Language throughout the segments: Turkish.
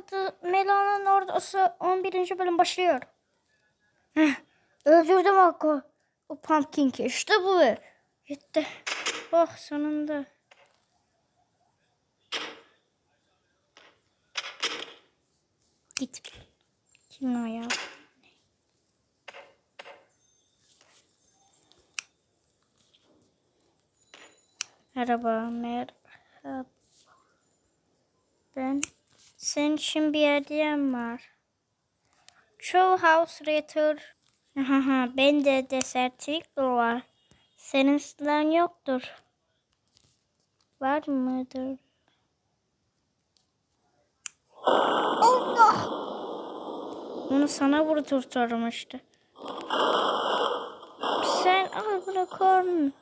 adı Melon'un ordusu 11. bölüm başlıyor. Heh, öldürdüm Hakkı. O pumpkin ki işte bu. Gitti. Oh sonunda. Git. Kim o ya? Merhaba, merhaba. Ben senin için bir hediyem var. Çoğu house. Haha, ben de desertik var. Senin silahın yoktur. Var mıdır? Allah! Onu sana vurdurturum işte. Sen al bırak onu.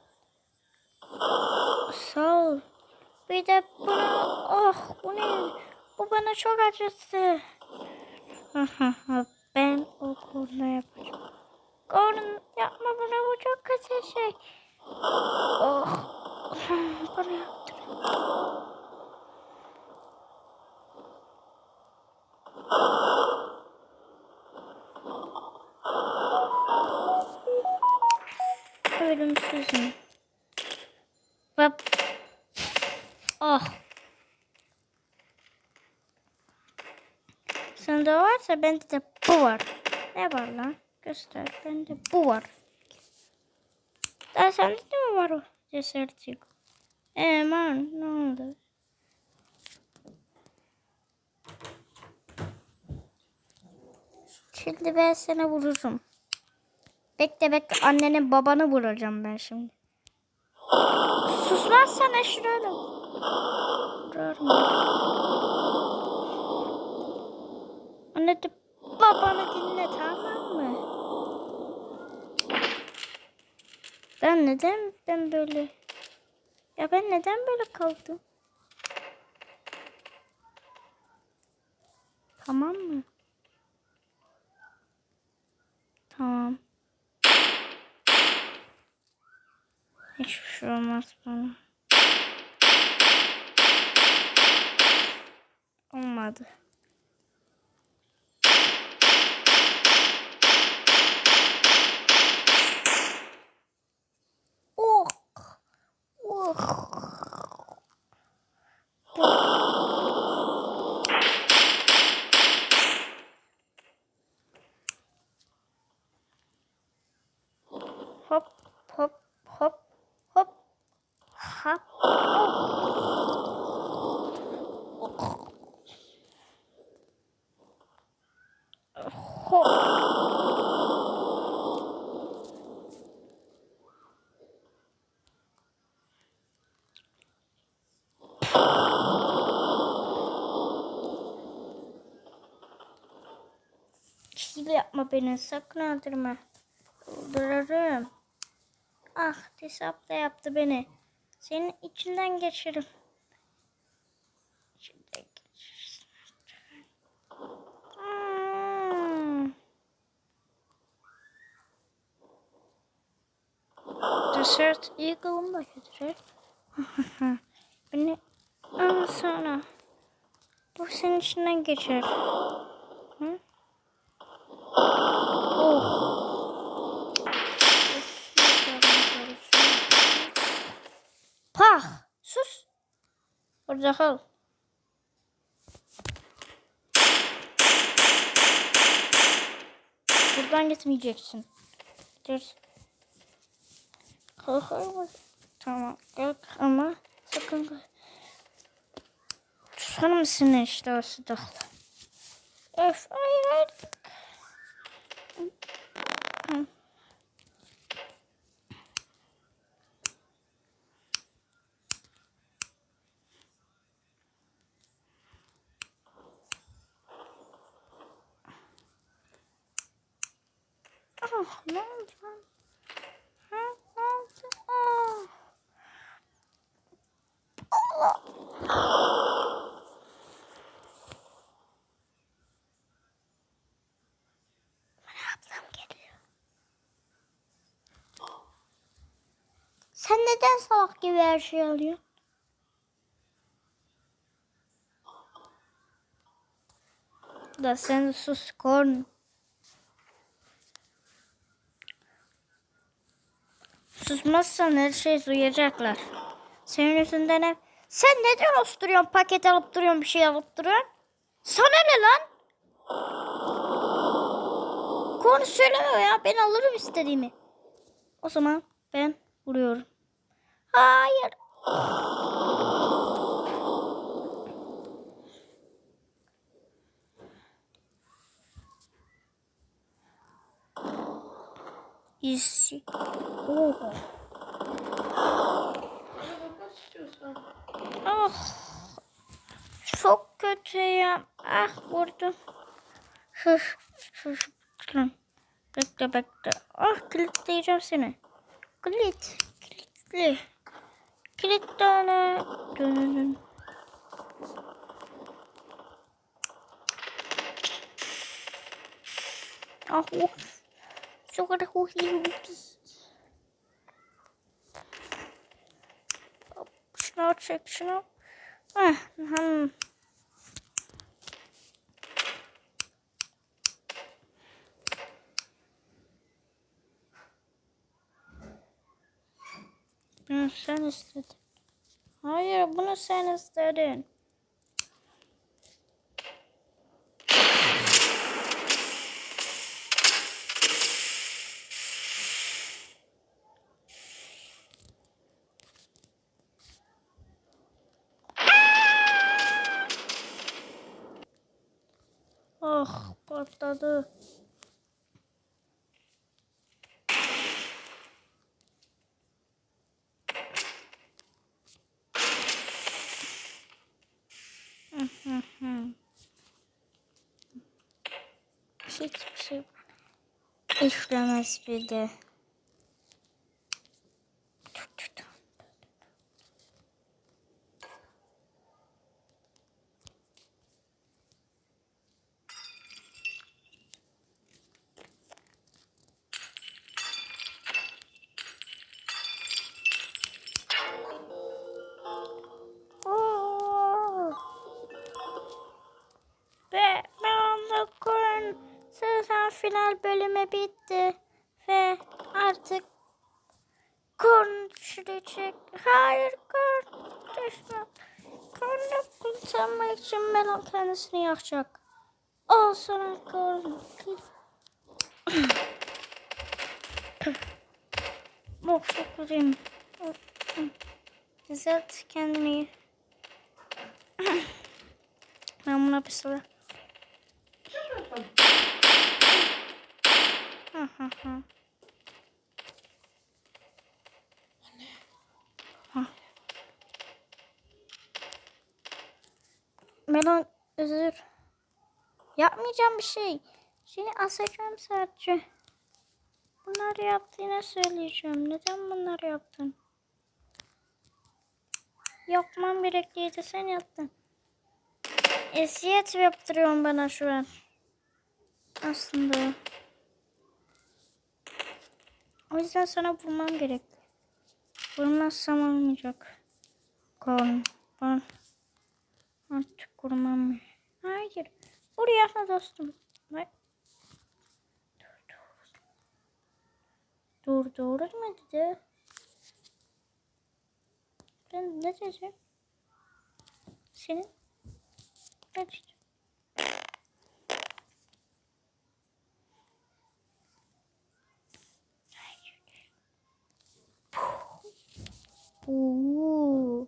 Sağ ol. Bir de bunu, oh bu ne? Bu bana çok acıttı. ben okulda yapacağım. Gordon yapma bana bu çok kötü şey. Oh. Bana yaptır. Ölümsüzüm. Ve... Oh. Varsa bende de bu var. Ne var lan? Göster. Bende bu var. Daha sende de mi var o cesertik? Aman ne oldu? Şimdi ben sana vururum. Bekle bekle annenin babanı vuracağım ben şimdi. Sus lan şurada. Vurarım. Anne de babanı dinle tamam mı? Ben neden ben böyle ya ben neden böyle kaldım? Tamam mı? Tamam. Hiçbir şey olmaz bana. Olmadı. Oh. Yapma beni sakın öldürme. Öldürürüm. Ah hesap da yaptı beni. Senin içinden geçerim. İçinden geçirsin. Hmm. Desert Eagle'ım da götürür. beni al sana. Bu senin içinden geçer. Pah! Sus! Orada kal. Buradan gitmeyeceksin. Dur. Kalkar mı? Tamam. Kalk ama sakın kalk. Tutar mısın işte o silahla? Öf hayır artık. Hı. Ah ne oldu lan? Ha, ne oldu? Ah. Allah. Bana ablam geliyor. Sen neden salak gibi her şeyi alıyorsun? Da sen sus korn. Susmazsan her şey duyacaklar. Senin yüzünden hep... Sen neden osturuyorsun? Paket alıp duruyorsun, bir şey alıp duruyorsun. Sana ne lan? Konu söyleme ya. Ben alırım istediğimi. O zaman ben vuruyorum. Hayır. İşi. Oh. Ah. Çok kötü ya. Ah vurdum. Bekle bekle. Ah kilitleyeceğim seni. Kilit. Kilitli. Kilit tane. Dön dön dön. Ah of. Çok da. Hop, Şunu çek şunu. Ah, hmm. Sen istedin. Hayır bunu sen istedin. Ah patladı. Hiçbir şey işlemez bir de. Final bölümü bitti. Ve artık Korn düşürecek. Hayır Korn düşme. Korn'u kurtarmak için Melon kendisini yakacak. O sonra Korn. Oh şükürüm. Düzelt kendini. Ben buna bir sıra. Hı hı Melon özür. Yapmayacağım bir şey. Seni asacağım sadece. Bunları yaptığını söyleyeceğim. Neden bunları yaptın? Yapmam gerekliydi sen yaptın. Eziyet yaptırıyorsun bana şu an. Aslında. O yüzden sana vurmam gerek. Vurmazsam olmayacak. Korn. Ben artık vurmam. Hayır. Vur yapma dostum. Bak. Dur dur. Dur doğru mu dedi? Ben ne diyeceğim? Senin ne diyeceğim? Oo.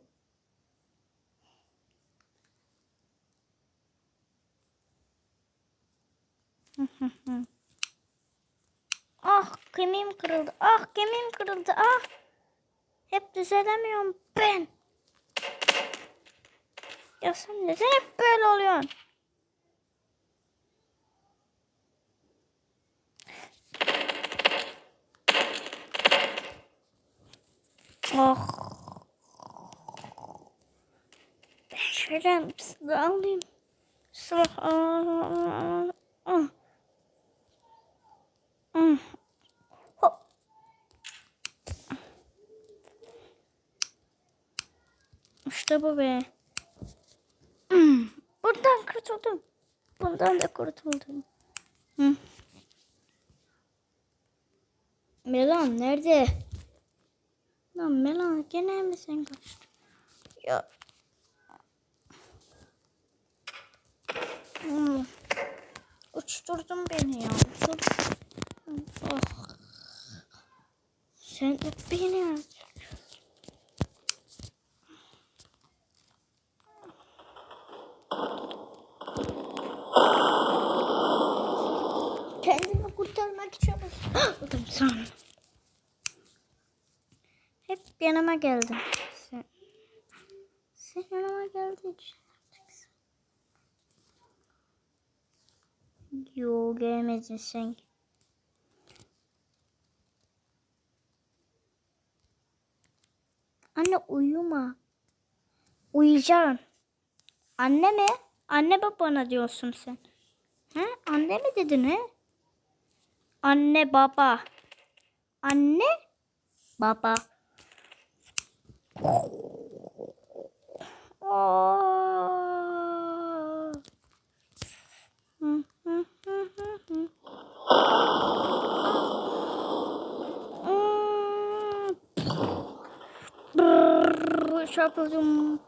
ah kemiğim kırıldı. Ah kemiğim kırıldı. Ah. Hep düzelemiyorum ben. Ya sen neden hep böyle oluyorsun? Oh. Ben şöyle silah alayım. Silah al. Ah. Ah. İşte bu be. Hmm, Buradan kurtuldum. Bundan da kurtuldum. Hı. Melan nerede? Lan Melan gene mi sen kaçtın? Ya. Hmm. Uçturdun beni ya. Uçturdun. Oh. Sen de beni Kendimi kurtarmak için Oğlum sen. Hep yanıma geldin. Sen, sen yanıma geldin. Yo gelmedin sen. Anne uyuma. Uyuyacaksın. Anne mi? Anne babana diyorsun sen. He? Anne mi dedin he? Anne baba. Anne baba. Aa. Hı, hı, hı, hı, hı. Hmm. Brrr, Çarpıldım.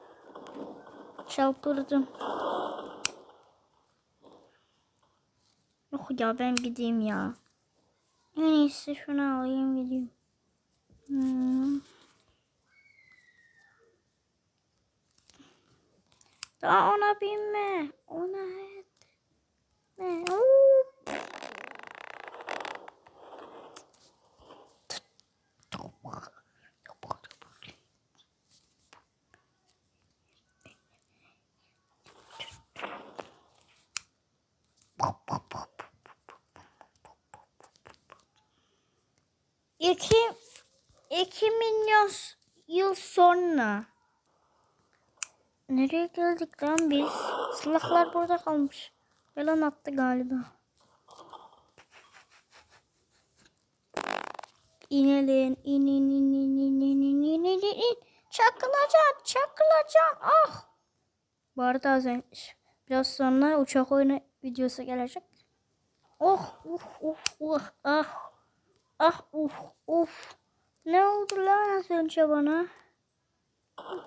Çarpıldım. Yok ya ben gideyim ya. En iyisi şunu alayım gideyim. Hmm. Daha ona binme. Ona et. Ne? Oo. İki, iki milyon s- yıl sonra. Nereye geldik lan biz? Silahlar burada kalmış. Yalan attı galiba. İnelim. İn in in in in in in in in in in. Çakılacak çakılacak. Ah. Bu arada az önce, biraz sonra uçak oyunu videosu gelecek. Oh uh uh uh ah. Ah uf uf. Ne oldu lan az önce bana?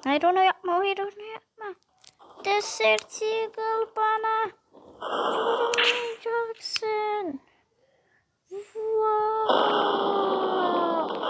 Hayır onu yapma, hayır onu yapma. Desert Eagle bana vurmayacaksın. Wow.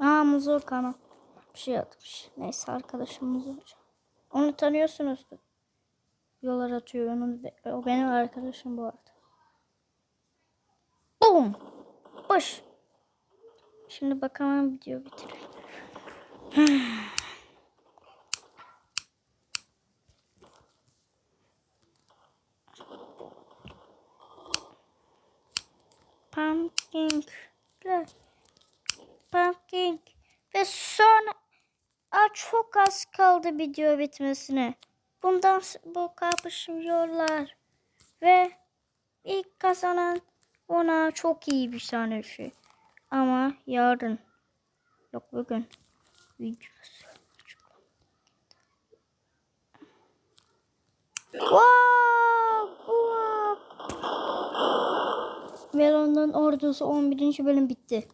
Aa muzur kana. Bir şey atmış. Neyse arkadaşım muzur. Onu tanıyorsunuzdur. Yollar atıyor. Onun, o benim arkadaşım bu arada. Boom. Boş. Şimdi bakalım video bitirelim. Pumpkin. Pumpkin. Ve sonra Aa, çok az kaldı video bitmesine. Bundan bu kapışıyorlar. Ve ilk kazanan ona çok iyi bir tane şey. Ama yarın yok bugün videosu. Wow! Melon'un ordusu 11. bölüm bitti.